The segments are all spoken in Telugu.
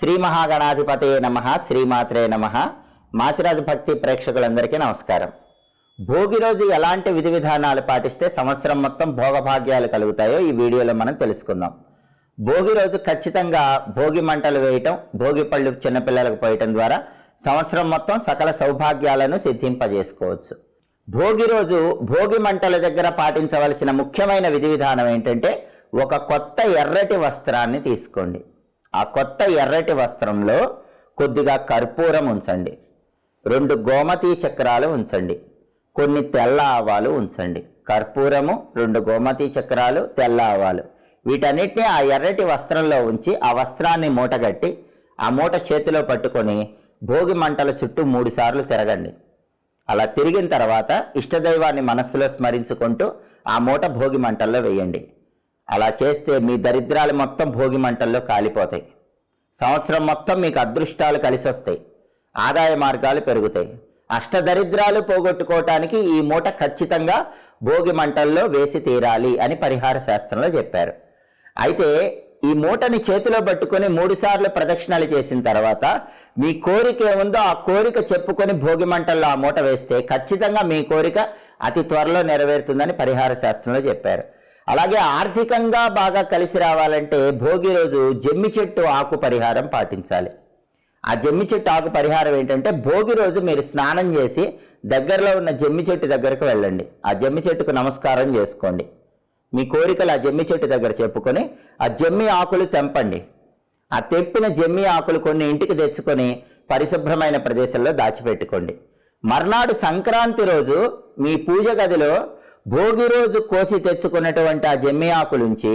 శ్రీ మహాగణాధిపతే నమ శ్రీమాత్రే నమ. మాచిరాజు భక్తి ప్రేక్షకులందరికీ నమస్కారం. భోగి రోజు ఎలాంటి విధి విధానాలు పాటిస్తే సంవత్సరం మొత్తం భోగభాగ్యాలు కలుగుతాయో ఈ వీడియోలో మనం తెలుసుకుందాం. భోగి రోజు ఖచ్చితంగా భోగి మంటలు వేయటం భోగి పళ్ళు చిన్నపిల్లలకు పోయటం ద్వారా సంవత్సరం మొత్తం సకల సౌభాగ్యాలను సిద్ధింపజేసుకోవచ్చు. భోగి రోజు భోగి మంటల దగ్గర పాటించవలసిన ముఖ్యమైన విధి విధానం ఏంటంటే ఒక కొత్త ఎర్రటి వస్త్రాన్ని తీసుకోండి. ఆ కొత్త ఎర్రటి వస్త్రంలో కొద్దిగా కర్పూరం ఉంచండి. రెండు గోమతి చక్రాలు ఉంచండి. కొన్ని తెల్ల ఆవాలు ఉంచండి. కర్పూరము రెండు గోమతి చక్రాలు తెల్ల ఆవాలు. వీటన్నిటిని ఆ ఎర్రటి వస్త్రంలో ఉంచి ఆ వస్త్రాన్ని మూటగట్టి ఆ మూట చేతిలో పట్టుకొని భోగి మంటల చుట్టూ మూడుసార్లు తిరగండి. అలా తిరిగిన తర్వాత ఇష్టదైవాన్ని మనస్సులో స్మరించుకుంటూ ఆ మూట భోగి మంటల్లో వేయండి. అలా చేస్తే మీ దరిద్రాలు మొత్తం భోగి మంటల్లో కాలిపోతాయి. సంవత్సరం మొత్తం మీకు అదృష్టాలు కలిసి వస్తాయి. ఆదాయ మార్గాలు పెరుగుతాయి. అష్టదరిద్రాలు పోగొట్టుకోవటానికి ఈ మూట ఖచ్చితంగా భోగి మంటల్లో వేసి తీరాలి అని పరిహార శాస్త్రంలో చెప్పారు. అయితే ఈ మూటని చేతిలో పట్టుకొని మూడుసార్లు ప్రదక్షిణలు ప్రదక్షిణాలు చేసిన తర్వాత మీ కోరిక ఏముందో ఆ కోరిక చెప్పుకొని భోగి మంటల్లో ఆ మూట వేస్తే ఖచ్చితంగా మీ కోరిక అతి త్వరలో నెరవేరుతుందని పరిహార శాస్త్రంలో చెప్పారు. అలాగే ఆర్థికంగా బాగా కలిసి రావాలంటే భోగి రోజు జమ్మి చెట్టు ఆకు పరిహారం పాటించాలి. ఆ జమ్మి చెట్టు ఆకు పరిహారం ఏంటంటే భోగి రోజు మీరు స్నానం చేసి దగ్గరలో ఉన్న జమ్మి చెట్టు దగ్గరకు వెళ్ళండి. ఆ జమ్మి చెట్టుకు నమస్కారం చేసుకోండి. మీ కోరికలు ఆ జమ్మి చెట్టు దగ్గర చెప్పుకొని ఆ జమ్మి ఆకులు తెంపండి. ఆ తెంపిన జమ్మి ఆకులు కొన్ని ఇంటికి తెచ్చుకొని పరిశుభ్రమైన ప్రదేశంలో దాచిపెట్టుకోండి. మర్నాడు సంక్రాంతి రోజు మీ పూజ గదిలో భోగి రోజు కోసి తెచ్చుకున్నటువంటి ఆ జమ్మి ఆకులుంచి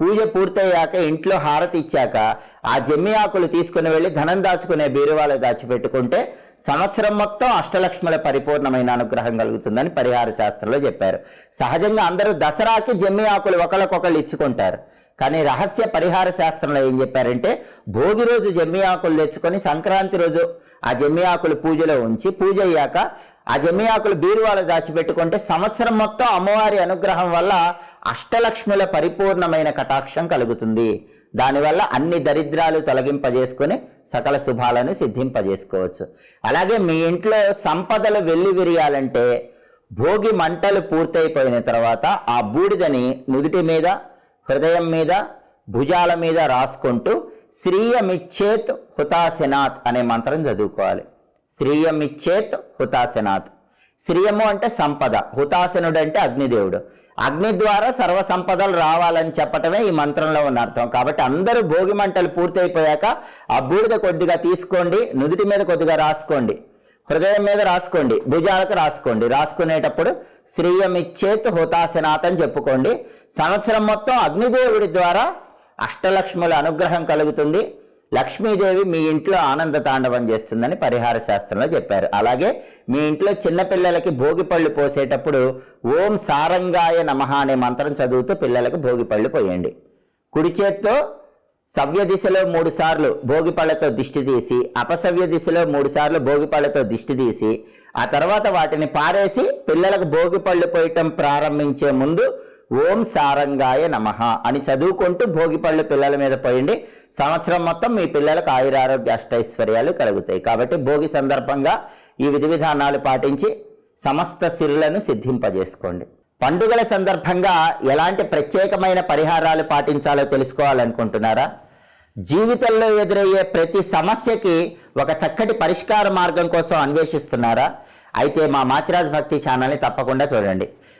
పూజ పూర్తయ్యాక ఇంట్లో హారతి ఇచ్చాక ఆ జమ్మి ఆకులు తీసుకుని వెళ్ళి ధనం దాచుకునే బీరువాలో దాచిపెట్టుకుంటే సంవత్సరం మొత్తం అష్టలక్ష్ముల పరిపూర్ణమైన అనుగ్రహం కలుగుతుందని పరిహార శాస్త్రంలో చెప్పారు. సహజంగా అందరూ దసరాకి జమ్మి ఆకులు ఒకళ్ళకొకళ్ళు ఇచ్చుకుంటారు. కానీ రహస్య పరిహార శాస్త్రంలో ఏం చెప్పారంటే భోగి రోజు జమ్మి ఆకులు తెచ్చుకొని సంక్రాంతి రోజు ఆ జమ్మి ఆకులు పూజలో ఉంచి పూజ అయ్యాక ఆ జమ్మి ఆకులు బీరువాలో దాచిపెట్టుకుంటే సంవత్సరం మొత్తం అమ్మవారి అనుగ్రహం వల్ల అష్టలక్ష్ముల పరిపూర్ణమైన కటాక్షం కలుగుతుంది. దానివల్ల అన్ని దరిద్రాలు తొలగింపజేసుకొని సకల శుభాలను సిద్ధింపజేసుకోవచ్చు. అలాగే మీ ఇంట్లో సంపదలు వెళ్ళి విరియాలంటే భోగి మంటలు పూర్తయిపోయిన తర్వాత ఆ బూడిదని నుదుటి మీద హృదయం మీద భుజాల మీద రాసుకుంటూ శ్రీయమిచ్చేత్ హుతాశనాత్ అనే మంత్రం చదువుకోవాలి. శ్రీయమిచ్చేత్ హుతాసనాథ్ శ్రీయము అంటే సంపద హుతాసనుడు అంటే అగ్నిదేవుడు. అగ్ని ద్వారా సర్వ సంపదలు రావాలని చెప్పటమే ఈ మంత్రంలో ఉన్న అర్థం. కాబట్టి అందరూ భోగి మంటలు పూర్తయిపోయాక ఆ బూడిద కొద్దిగా తీసుకోండి నుదుటి మీద కొద్దిగా రాసుకోండి హృదయం మీద రాసుకోండి భుజాలకు రాసుకోండి. రాసుకునేటప్పుడు శ్రీయమిచ్చేత్ హుతాసనాథ్ అని చెప్పుకోండి. సంవత్సరం మొత్తం అగ్నిదేవుడి ద్వారా అష్టలక్ష్ముల అనుగ్రహం కలుగుతుంది. లక్ష్మీదేవి మీ ఇంట్లో ఆనంద తాండవం చేస్తుందని పరిహార శాస్త్రంలో చెప్పారు. అలాగే మీ ఇంట్లో చిన్నపిల్లలకి భోగిపళ్ళు పోసేటప్పుడు ఓం సారంగాయ నమః అనే మంత్రం చదువుతూ పిల్లలకు భోగిపళ్ళు పోయండి. కుడి చేత్తో సవ్య దిశలో మూడు సార్లు భోగిపళ్ళతో దిష్టి తీసి అపసవ్య దిశలో మూడు సార్లు భోగిపళ్ళతో దిష్టి తీసి ఆ తర్వాత వాటిని పారేసి పిల్లలకు భోగిపళ్ళు పోయటం ప్రారంభించే ముందు ఓం సారంగాయ నమః అని చదువుకుంటూ భోగిపళ్ళు పిల్లల మీద పోయండి. సంవత్సరం మొత్తం మీ పిల్లలకు ఆయురారోగ్య అష్టైశ్వర్యాలు కలుగుతాయి. కాబట్టి భోగి సందర్భంగా ఈ విధి విధానాలు పాటించి సమస్త సిరులను సిద్ధింపజేసుకోండి. పండుగల సందర్భంగా ఎలాంటి ప్రత్యేకమైన పరిహారాలు పాటించాలో తెలుసుకోవాలనుకుంటున్నారా? జీవితంలో ఎదురయ్యే ప్రతి సమస్యకి ఒక చక్కటి పరిష్కార మార్గం కోసం అన్వేషిస్తున్నారా? అయితే మా మాచిరాజ్ భక్తి ఛానల్ని తప్పకుండా చూడండి.